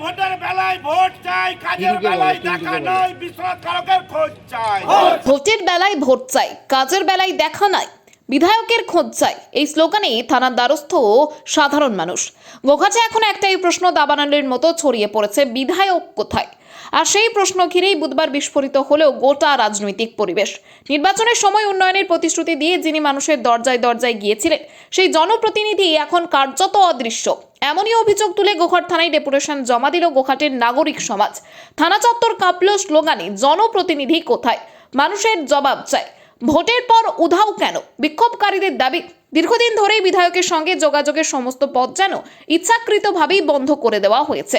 ভোটের বেলায় ভোট চাই কাজের বেলায় দেখা নয় কারকের খোঁজ চাই। ভোটের বেলায় ভোট চাই কাজের বেলায় দেখা নাই বিধায়কের খোঁজ চাই। এই স্লোগানে থানার দ্বারস্থ সাধারণ মানুষ। গোঘাটে এখন একটাই প্রশ্ন দাবানলের মতো ছড়িয়ে পড়েছে বিধায়ক কোথায়? আর সেই প্রশ্ন ঘিরেই বুধবার বিস্ফোরিত হলেও গোটা রাজনৈতিক পরিবেশ। নির্বাচনের সময় উন্নয়নের প্রতিশ্রুতি দিয়ে যিনি মানুষের দরজায় দরজায় গিয়েছিলেন, সেই জনপ্রতিনিধি এখন কার্যত অদৃশ্য। এমনই অভিযোগ তুলে গোঘাট থানায় ডেপুটেশন জমা দিল গোঘাটের নাগরিক সমাজ। থানা চত্বর কাঁপল স্লোগানে, জনপ্রতিনিধি কোথায়? মানুষের জবাব চাই ভোটের পর উধাও কেন? বিক্ষোভকারীদের দাবি, দীর্ঘদিন ধরেই বিধায়কের সঙ্গে যোগাযোগের সমস্ত পথ যেন ইচ্ছাকৃতভাবেই বন্ধ করে দেওয়া হয়েছে।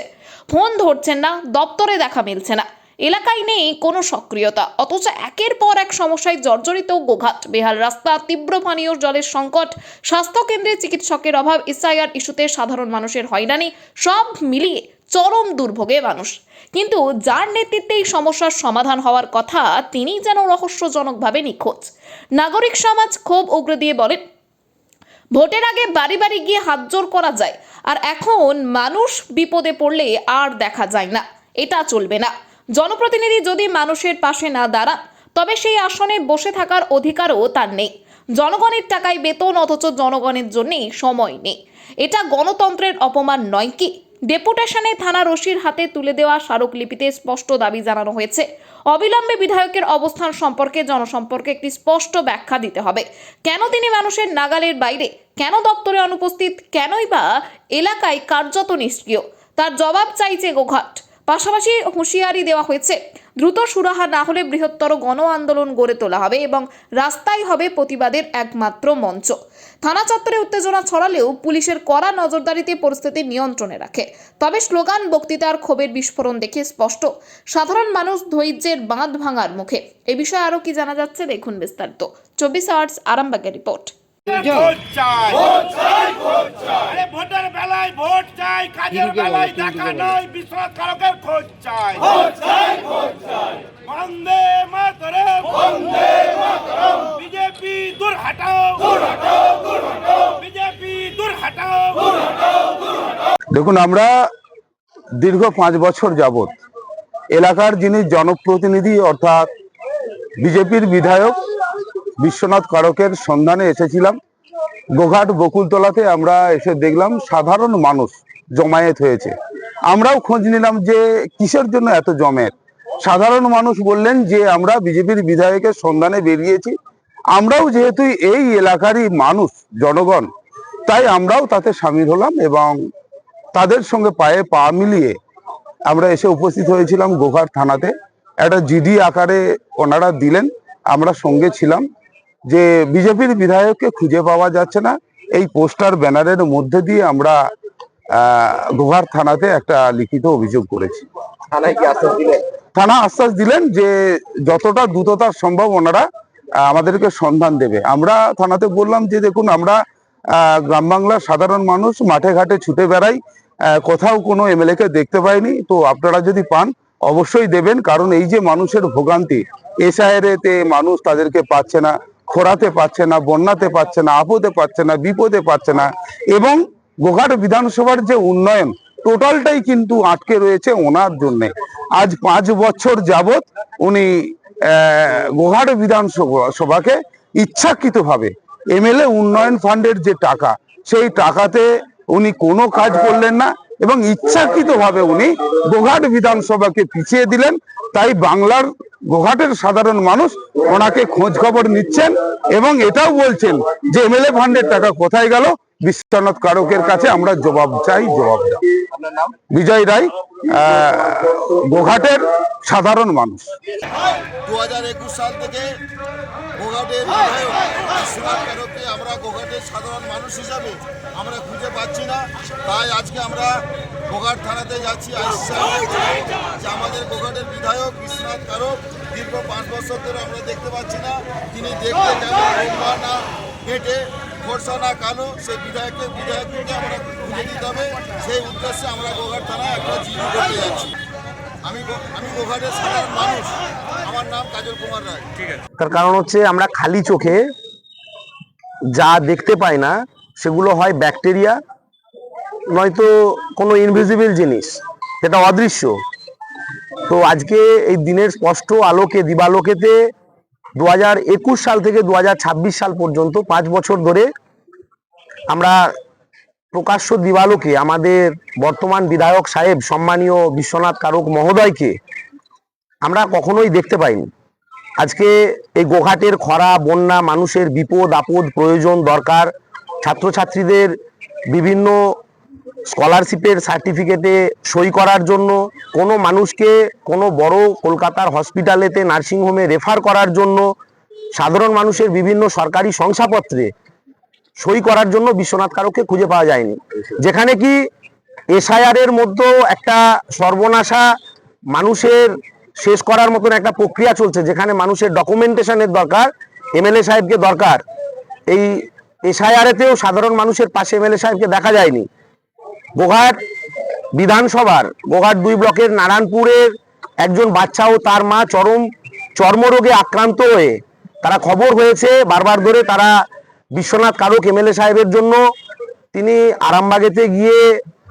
ফোন ধরছেন না, দপ্তরে দেখা মিলছে না। এলাকায় নেই কোনো সক্রিয়তা, অথচ একের পর এক সমস্যায় জর্জরিত গোঘাট। বেহাল রাস্তা তীব্র পানীয় জলের সংকট স্বাস্থ্যকেন্দ্রে চিকিৎসকের অভাব, এসআইআর ইস্যুতে সাধারণ মানুষের হয়রানি, সব মিলিয়ে চরম দুর্ভোগে মানুষ। কিন্তু যার নেতৃত্বে এই সমস্যার সমাধান হওয়ার কথা তিনি যেন রহস্যজনকভাবে নিখোঁজ। নাগরিক সমাজ ক্ষোভ উগরে দিয়ে বলেন, ভোটের আগে বাড়ি বাড়ি গিয়ে হাতজোর করা যায়, আর এখন মানুষ বিপদে পড়লে আর দেখা যায় না। এটা চলবে না। জনপ্রতিনিধি যদি মানুষের পাশে না দাঁড়ান, তবে সেই আসনে বসে থাকার অধিকারও তার নেই। জনগণের টাকায় বেতন, অথচ জনগণের জন্যেই সময় নেই। এটা গণতন্ত্রের অপমান নয় কি? ডেপুটেশনে থানা রশির হাতে তুলে দেওয়া স্মারকলিপিতে স্পষ্ট দাবি জানানো হয়েছে। অবিলম্বে বিধায়কের অবস্থান সম্পর্কে জনসম্পর্কে একটি স্পষ্ট ব্যাখ্যা দিতে হবে। কেন তিনি মানুষের নাগালের বাইরে? কেন দপ্তরে অনুপস্থিত? কেনই বা এলাকায় কার্যত নিষ্ক্রিয়? তার জবাব চাইছে গোঘাট। পাশাপাশি হুঁশিয়ারি দেওয়া হয়েছে, দ্রুত সুরাহা না হলে বৃহত্তর গণ আন্দোলন গড়ে তোলা হবে এবং রাস্তাই হবে প্রতিবাদের একমাত্র মঞ্চ। থানা চত্বরে উত্তেজনা ছড়ালেও পুলিশের কড়া নজরদারিতে পরিস্থিতি নিয়ন্ত্রণে রাখে। তবে স্লোগান বক্তৃতার ক্ষোভের বিস্ফোরণ দেখে স্পষ্ট। সাধারণ মানুষ ধৈর্যের বাঁধ ভাঙার মুখে। এ বিষয়ে আরও কি জানা যাচ্ছে দেখুন বিস্তারিত। চব্বিশ আওয়ার্স আরামবাগের রিপোর্ট। খোঁজ ভোটের বেলায় ভোট চাই কাজের বেলায় দেখা নয় বিশ্বনাথ কারকের খোঁজ চাই। বন্দে মাতরম। বন্দে মাতরম। বিজেপি দূর হাটাও। দূর হাটাও দূর হাটাও বিজেপি দূর হাটাও। দূর দেখুন, আমরা দীর্ঘ পাঁচ বছর যাবত এলাকার যিনি জনপ্রতিনিধি, অর্থাৎ বিজেপির বিধায়ক বিশ্বনাথ কারকের সন্ধানে এসেছিলাম। গোঘাট বকুলতলাতে আমরা এসে দেখলাম, সাধারণ মানুষ জমায়েত হয়েছে। আমরাও খোঁজ নিলাম যে কিসের জন্য এত জমায়েত। সাধারণ মানুষ বললেন যে আমরা বিজেপির বিধায়কের সন্ধানে বেরিয়েছি। আমরাও যেহেতু এই এলাকারই মানুষ জনগণ তাই আমরাও তাতে সামিল হলাম এবং তাদের সঙ্গে পায়ে পা মিলিয়ে আমরা এসে উপস্থিত হয়েছিলাম গোঘাট থানাতে। একটা জিডি আকারে ওনারা দিলেন আমরা সঙ্গে ছিলাম। যে বিজেপির বিধায়ককে খুঁজে পাওয়া যাচ্ছে না এই পোস্টার ব্যানারের মধ্যে দিয়ে আমরা আহ, গোঘাট থানাতে একটা লিখিত অভিযোগ করেছি। থানায় কি আশ্বাস দিলেন? থানা আশ্বাস দিলেন যে যতটা দ্রুততা সম্ভব ওনারা আমাদেরকে সন্ধান দেবে। আমরা থানাতে বললাম যে, দেখুন, আমরা গ্রাম বাংলার সাধারণ মানুষ, মাঠে ঘাটে ছুটে বেড়াই কোথাও কোনো এমএলএ কে দেখতে পাইনি। তো আপনারা যদি পান, অবশ্যই দেবেন, কারণ এই যে মানুষের ভোগান্তি এসআইআরতে মানুষ তাদেরকে পাচ্ছে না খোরাতে পাচ্ছে না, বন্যাতে পাচ্ছে না, আপদে পাচ্ছে না, বিপদে পাচ্ছে না, এবং গোঘাট বিধানসভার যে উন্নয়ন, টোটালটাই কিন্তু আটকে রয়েছে ওনার জন্যে। আজ পাঁচ বছর যাবত উনি গোঘাট বিধানসভা সভাকে ইচ্ছাকৃতভাবে এমএলএ উন্নয়ন ফান্ডের যে টাকা, সেই টাকাতে উনি কোনো কাজ করলেন না এবং ইচ্ছাকৃতভাবে উনি গোঘাট বিধানসভাকে পিছিয়ে দিলেন। তাই বাংলার গোঘাটের সাধারণ মানুষ ওনাকে খোঁজ খবর নিচ্ছেন এবং এটাও বলছেন যে, এমএলএ ফান্ডের টাকা কোথায় গেল? বিশ্বনাথ কারকের কাছে আমরা জবাব চাই, জবাব বিজয় রায় গোঘাটের সাধারণ মানুষ। দু হাজার একুশ সাল থেকে গোঘাটের বিধায়ক আমরা গোঘাটের সাধারণ মানুষ হিসাবে আমরা খুঁজে পাচ্ছি না। তাই আজকে আমরা গোঘাট থানাতে যাচ্ছি যে আমাদের গোঘাটের বিধায়ক বিশ্বনাথ কারক দীর্ঘ পাঁচ বছর ধরে আমরা দেখতে পাচ্ছি না। তিনি দেখতে কেমন রোগা না হেঁটে না কালো সেই বিধায়ককে বিধায়ককে আমরা খুঁজে দিতে হবে। সেই উদ্দেশ্যে আমরা গোঘাট থানায় একটা জিডি করতে যাচ্ছি। আমি আমি গোঘাটের সাধারণ মানুষ। আমার নাম কাজল কুমার রায়। তার কারণ হচ্ছে আমরা খালি চোখে যা দেখতে পাই না সেগুলো হয় ব্যাকটেরিয়া নয়তো কোনো ইনভিজিবল জিনিস। সেটা অদৃশ্য। তো আজকে এই দিনের স্পষ্ট আলোকে দিবালোকেতে দু হাজার একুশ সাল থেকে দু হাজার ছাব্বিশ সাল পর্যন্ত পাঁচ বছর ধরে আমরা প্রকাশ্য দিবালোকে আমাদের বর্তমান বিধায়ক সাহেব সম্মানীয় বিশ্বনাথ কারক মহোদয়কে আমরা কখনোই দেখতে পাইনি। আজকে এই গোঘাটের খরা, বন্যা, মানুষের বিপদ, আপদ, প্রয়োজন, দরকার, ছাত্রছাত্রীদের বিভিন্ন স্কলারশিপের সার্টিফিকেটে সই করার জন্য কোনো মানুষকে কোনো বড় কলকাতার হসপিটালেতে নার্সিংহোমে রেফার করার জন্য সাধারণ মানুষের বিভিন্ন সরকারি শংসাপত্রে সই করার জন্য বিশ্বনাথ কারককে খুঁজে পাওয়া যায়নি। যেখানে কি এসআইআর এর মধ্যেও একটা সর্বনাশা মানুষের শেষ করার মতন একটা প্রক্রিয়া চলছে, যেখানে মানুষের ডকুমেন্টেশনের দরকার, এমএলএ সাহেবকে দরকার। এই এসআইআর এতেও সাধারণ মানুষের পাশে এমএলএ সাহেবকে দেখা যায়নি। গোঘাট বিধানসভার, গোঘাট দুই ব্লকের নারায়ণপুরের একজন বাচ্চা ও তার মা চরম, চর্মরোগে আক্রান্ত হয়ে তারা খবর হয়েছে। বারবার ধরে তারা বিশ্বনাথ কারক এমএলএ সাহেবের জন্য। তিনি আরামবাগেতে গিয়ে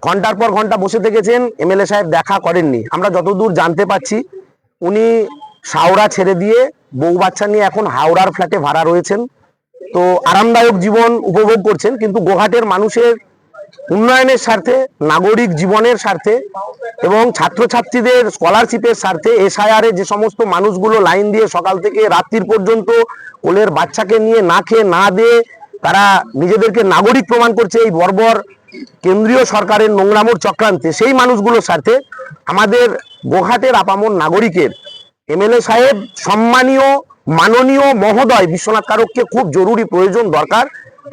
ঘণ্টার পর ঘণ্টা বসে থেকেছেন। এমএলএ সাহেব দেখা করেননি। আমরা যতদূর জানতে পাচ্ছি উনি হাওড়া ছেড়ে দিয়ে বউ বাচ্চা নিয়ে এখন হাওড়ার ফ্ল্যাটে ভাড়া রয়েছেন। তো আরামদায়ক জীবন উপভোগ করছেন। কিন্তু গোঘাটের মানুষের উন্নয়নের স্বার্থে, নাগরিক জীবনের স্বার্থে এবং ছাত্রছাত্রীদের স্কলারশিপের স্বার্থে এসআইআর যে সমস্ত মানুষগুলো লাইন দিয়ে সকাল থেকে রাত্রির পর্যন্ত কোলের বাচ্চাকে নিয়ে না খেয়ে, না দিয়ে তারা নিজেদেরকে নাগরিক প্রমাণ করছে এই বর্বর কেন্দ্রীয় সরকারের নোংরামোর চক্রান্তে। সেই মানুষগুলোর স্বার্থে আমাদের গোঘাটের আপামর নাগরিকের এমএলএ সাহেব সম্মানীয়, মাননীয় মহোদয় বিশ্বনাথ কারককে খুব জরুরি প্রয়োজন দরকার।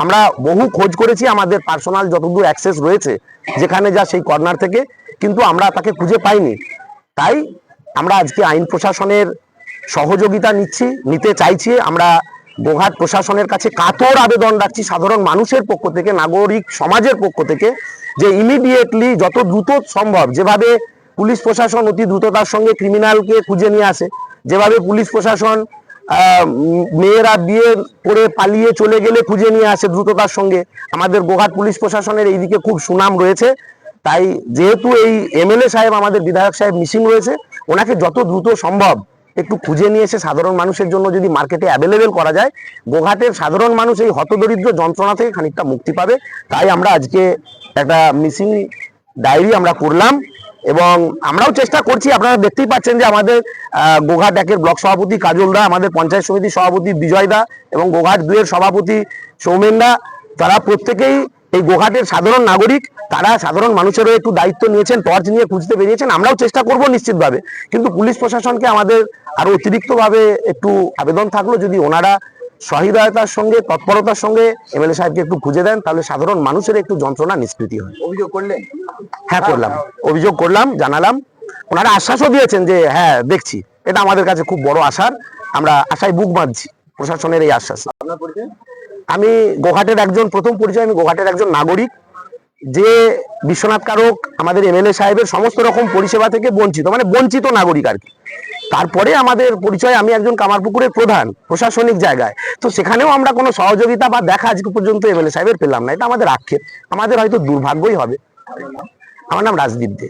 আমরা বহু খোঁজ করেছি আমাদের পার্সোনাল যতদূর অ্যাক্সেস রয়েছে, যেখানে যা সেই কর্নার থেকে, কিন্তু আমরা তাকে খুঁজে পাইনি। তাই আমরা আজকে আইন প্রশাসনের সহযোগিতা নিচ্ছি, নিতে চাইছি। আমরা গোঘাট প্রশাসনের কাছে কাতর আবেদন রাখছি সাধারণ মানুষের পক্ষ থেকে, নাগরিক সমাজের পক্ষ থেকে, যে ইমিডিয়েটলি যত দ্রুত সম্ভব, যেভাবে পুলিশ প্রশাসন অতি দ্রুততার সঙ্গে ক্রিমিনালকে খুঁজে নিয়ে আসে, যেভাবে পুলিশ প্রশাসন মেয়েরা বিয়ে করে পালিয়ে চলে গেলে খুঁজে নিয়ে আসে দ্রুততার সঙ্গে। আমাদের গোঘাট পুলিশ প্রশাসনের এইদিকে খুব সুনাম রয়েছে। তাই যেহেতু এই এমএলএ সাহেব, আমাদের বিধায়ক সাহেব মিসিং রয়েছে, ওনাকে যত দ্রুত সম্ভব একটু খুঁজে নিয়ে এসে সাধারণ মানুষের জন্য যদি মার্কেটে অ্যাভেলেবেল করা যায়, গোঘাটের সাধারণ মানুষ এই হতদরিদ্র যন্ত্রণা থেকে খানিকটা মুক্তি পাবে। তাই আমরা আজকে একটা মিসিং ডায়েরি আমরা করলাম। এবং আমরাও চেষ্টা করছি, আপনারা দেখতেই পাচ্ছেন যে আমাদের গোঘাট একের ব্লক সভাপতি কাজল দা, আমাদের পঞ্চায়েত সমিতির সভাপতি বিজয় দা এবং গোঘাট দুয়ের সভাপতি সৌমেন দা, তারা প্রত্যেকেই এই গোঘাটের সাধারণ নাগরিক, তারা সাধারণ মানুষেরও একটু দায়িত্ব নিয়েছেন, টর্চ নিয়ে খুঁজতে বেরিয়েছেন, আমরাও চেষ্টা করব নিশ্চিতভাবে। কিন্তু পুলিশ প্রশাসনকে আমাদের আরও অতিরিক্তভাবে একটু আবেদন থাকল, যদি ওনারা সহৃদয়তার সঙ্গে তৎপরতার সঙ্গে এমএলএ সাহেবকে একটু খুঁজে দেন তাহলে সাধারণ মানুষের একটু যন্ত্রণা নিষ্কৃতি হয়। অভিযোগ করলেন? হ্যাঁ করলাম। অভিযোগ করলাম জানালাম। ওনারা আশ্বাসও দিয়েছেন যে হ্যাঁ দেখছি। এটা আমাদের কাছে খুব বড় আশার। আমরা আশায় বুক বাঁধছি প্রশাসনের এই আশ্বাস। আমি গোঘাটের একজন প্রথম পরিচয় আমি গোঘাটের একজন নাগরিক। যে বিশ্বনাথ কারক, আমাদের এমএলএ সাহেবের সমস্ত রকম পরিষেবা থেকে বঞ্চিত মানে বঞ্চিত নাগরিক আর কি। তারপরে আমাদের পরিচয়, আমি একজন কামারপুকুরের প্রধান, প্রশাসনিক জায়গায়। তো সেখানেও আমরা কোনো সহযোগিতা বা দেখা আজকে পর্যন্ত এমএলএ সাহেবের পেলাম না, এটা আমাদের আক্ষেপ। আমাদের হয়তো দুর্ভাগ্যই হবে। আমার নাম রাজদীপ দে।